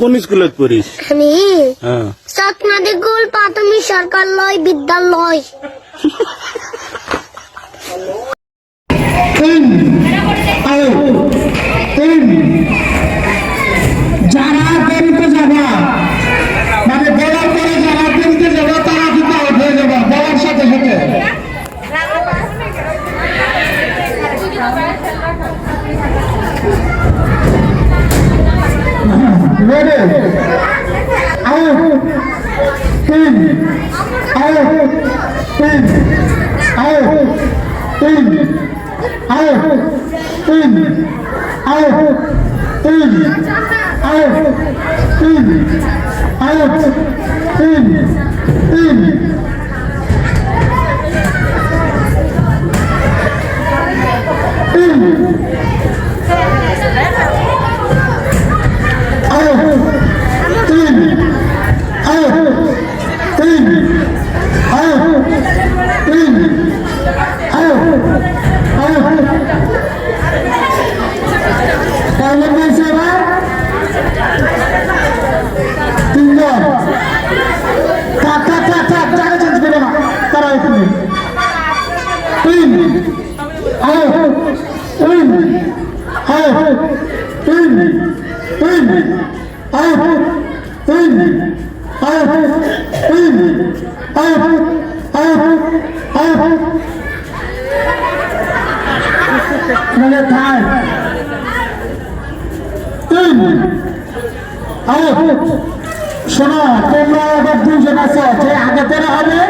কোন স্কুলে পড়িস? আমি হ্যাঁ। সাতনাদে গোল প্রাথমিক সরকার লয় বিদ্যালয়। রেডি আয় তিন আয় তিন আয় তিন আয় তিন আয় তিন আয় তিন তিন তিন তিন তিন আয় তিন আয় তিন তিন আয় তিন আয় তিন আয় আয় আয় মানে থাক তিন আরে শোনো তোমরা আবার দুজন আছো যে আগে পরে হবে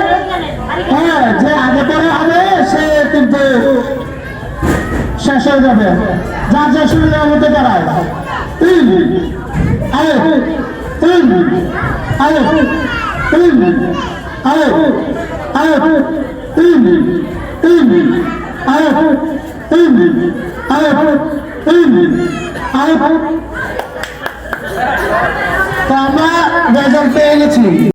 শেষ হয়ে যাবে। যার যা সুবিধার মধ্যে দাঁড়ায় তিন। আরে। তিন। আরে। তিন। আরে। আরে। তিন। তিন। আরে। তিন। আরে। তিন। আরে। তো আমরা রেজাল্ট পেয়ে গেছি।